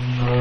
Amen.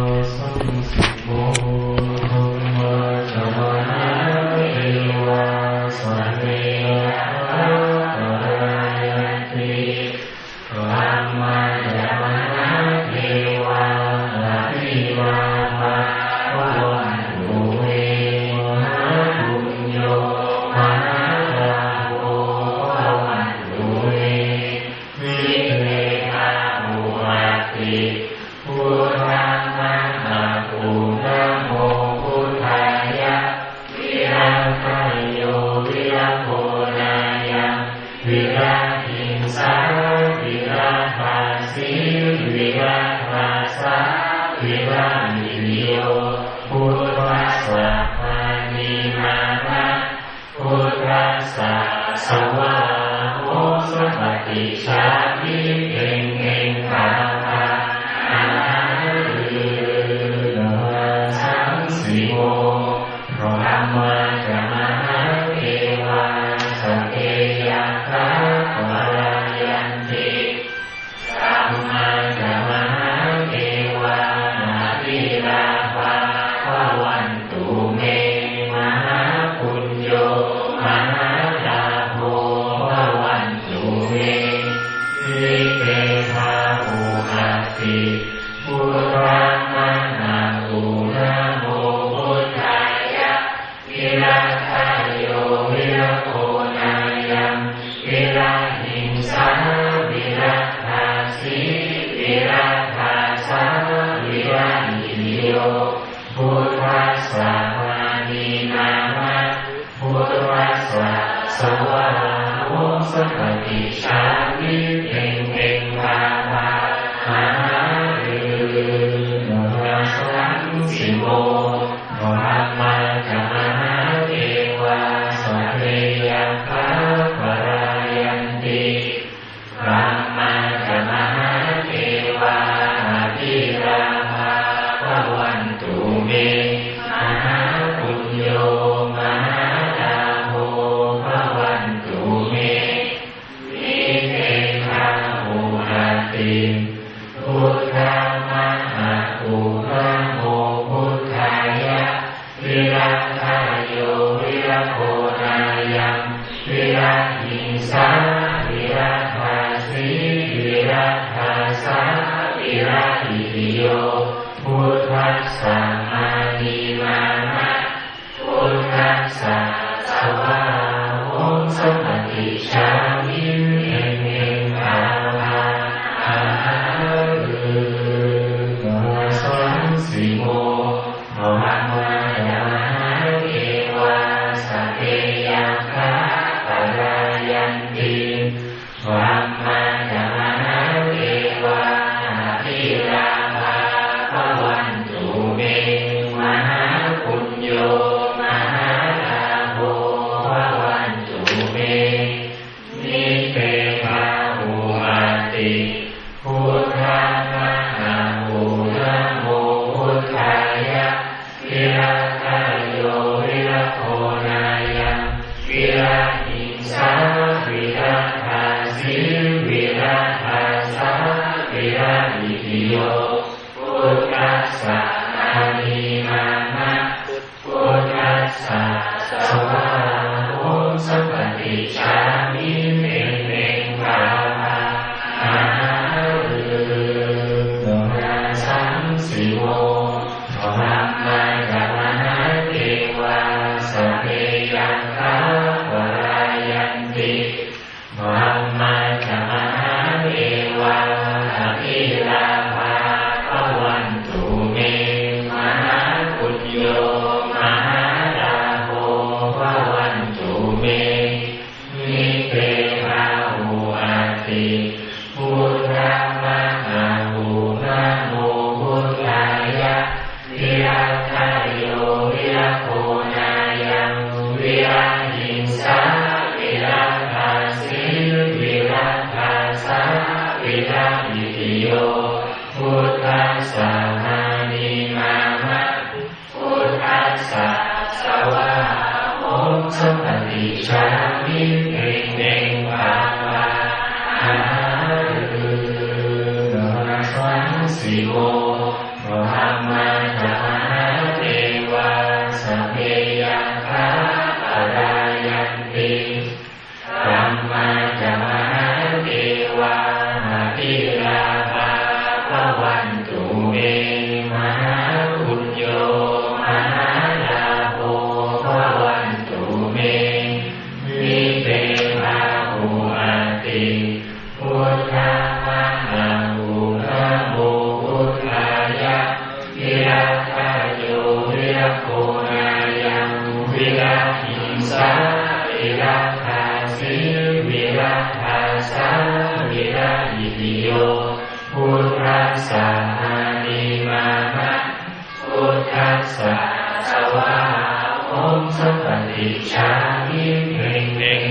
สวาโมสปฏิชาติเต สุปฏิชามิเพ่งเพ่งวาวาหาลือมาสังสิโมขออามาจามหาเทวาสเรยาภาปรายันติระมาจามหาเทวาอาทิ ยังวิราหิสาวิราหาสีวิราหาสาวิราหิโยพุทธัสสะมานิมานะพุทธัสสะสวาโมสัมปติชา ชา ชาวิรัาสิวิรัทาสาวิรัยิติโยพุทธัสสานิมามะพุทธัสสะสวะองสัพพิชาทิเพ่งเพ่ง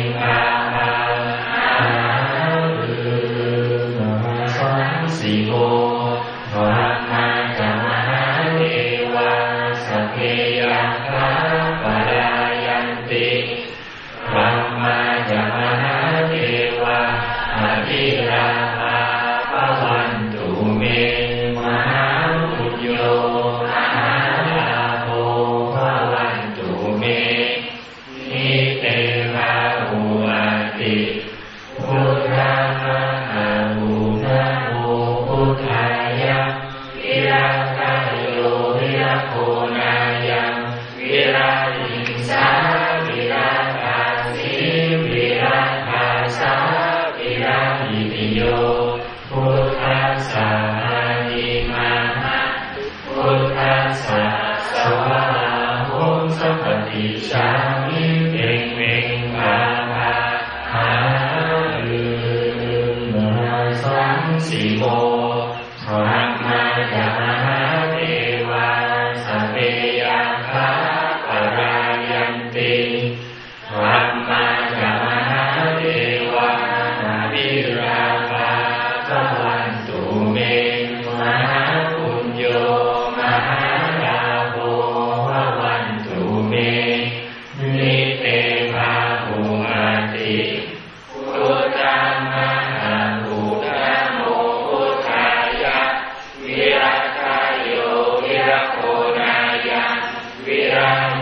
สัมปติสามิ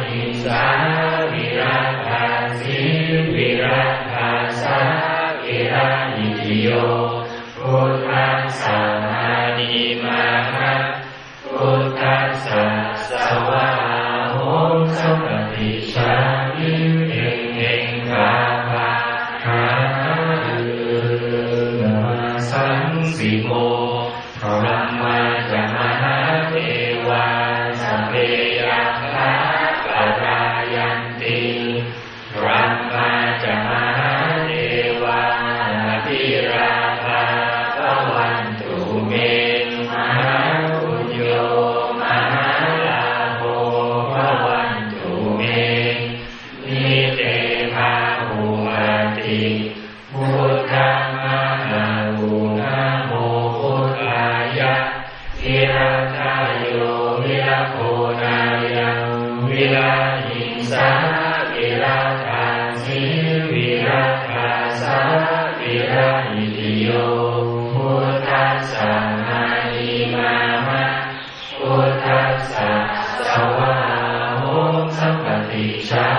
หิสาวิราคาสิวิราคาสาวิราหิโยพุทธังสามานิมาคะพุทธังสาสวะโหสัพพิชามิ สัมมาทิมามะพุทธัสสะสวาโหสัมปติชา